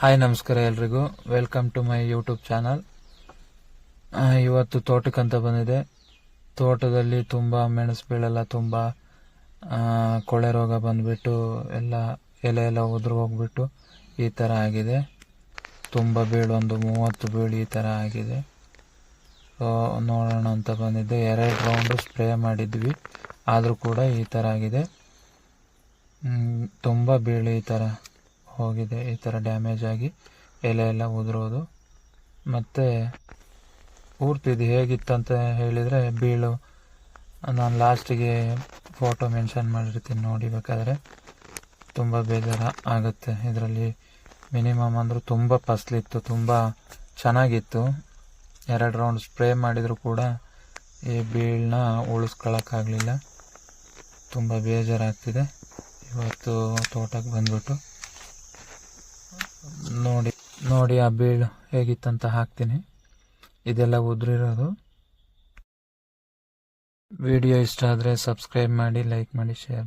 Hi, ನಮಸ್ಕಾರ ಎಲ್ರಿಗೂ. Welcome to my YouTube channel ಇವತ್ತು ತೋಟಕ್ಕಂತ ಬಂದಿದೆ. ತೋಟದಲ್ಲಿ ತುಂಬ ಮೆಣಸು ಬೀಳೆಲ್ಲ ತುಂಬ ಕೊಳೆ ರೋಗ ಬಂದುಬಿಟ್ಟು ಎಲ್ಲ ಎಲೆ ಎಲ್ಲ ಉದುರು ಹೋಗ್ಬಿಟ್ಟು ಈ ಥರ ಆಗಿದೆ. ತುಂಬ ಬೀಳು, ಒಂದು ಮೂವತ್ತು ಬೀಳು ಈ ಥರ ಆಗಿದೆ. ನೋಡೋಣ ಅಂತ ಬಂದಿದ್ದೆ. ಎರಡು ರೌಂಡು ಸ್ಪ್ರೇ ಮಾಡಿದ್ವಿ. ಆದರೂ ಕೂಡ ಈ ಥರ ಆಗಿದೆ. ತುಂಬ ಬೀಳು ಈ ಥರ ಹೋಗಿದೆ. ಈ ಥರ ಡ್ಯಾಮೇಜ್ ಆಗಿ ಎಲೆ ಎಲ್ಲ ಉದುರೋದು. ಮತ್ತು ಪೂರ್ತಿ ಇದು ಹೇಗಿತ್ತಂತ ಹೇಳಿದರೆ ಬೀಳು. ನಾನು ಲಾಸ್ಟಿಗೆ ಫೋಟೋ ಮೆನ್ಷನ್ ಮಾಡಿರ್ತೀನಿ ನೋಡಿ ಬೇಕಾದರೆ. ತುಂಬ ಬೇಜಾರು ಆಗುತ್ತೆ. ಇದರಲ್ಲಿ ಮಿನಿಮಮ್ ಅಂದರೂ ತುಂಬ ಫಸ್ಲಿತ್ತು, ತುಂಬ ಚೆನ್ನಾಗಿತ್ತು. ಎರಡು ರೌಂಡ್ ಸ್ಪ್ರೇ ಮಾಡಿದರೂ ಕೂಡ ಈ ಬೀಳನ್ನ ಉಳಿಸ್ಕೊಳ್ಳೋಕ್ಕಾಗಲಿಲ್ಲ ತುಂಬ ಬೇಜಾರಾಗ್ತಿದೆ. ಇವತ್ತು ತೋಟಕ್ಕೆ ಬಂದ್ಬಿಟ್ಟು. ನೋಡಿ ನೋಡಿ ಆ ಬೀಳು ಹೇಗಿತ್ತಂತ ಹಾಕ್ತೀನಿ. ಇದೆಲ್ಲ ಉದುರಿರೋದು. ವಿಡಿಯೋ ಇಷ್ಟ ಆದರೆ ಸಬ್ಸ್ಕ್ರೈಬ್ ಮಾಡಿ, ಲೈಕ್ ಮಾಡಿ, ಶೇರ್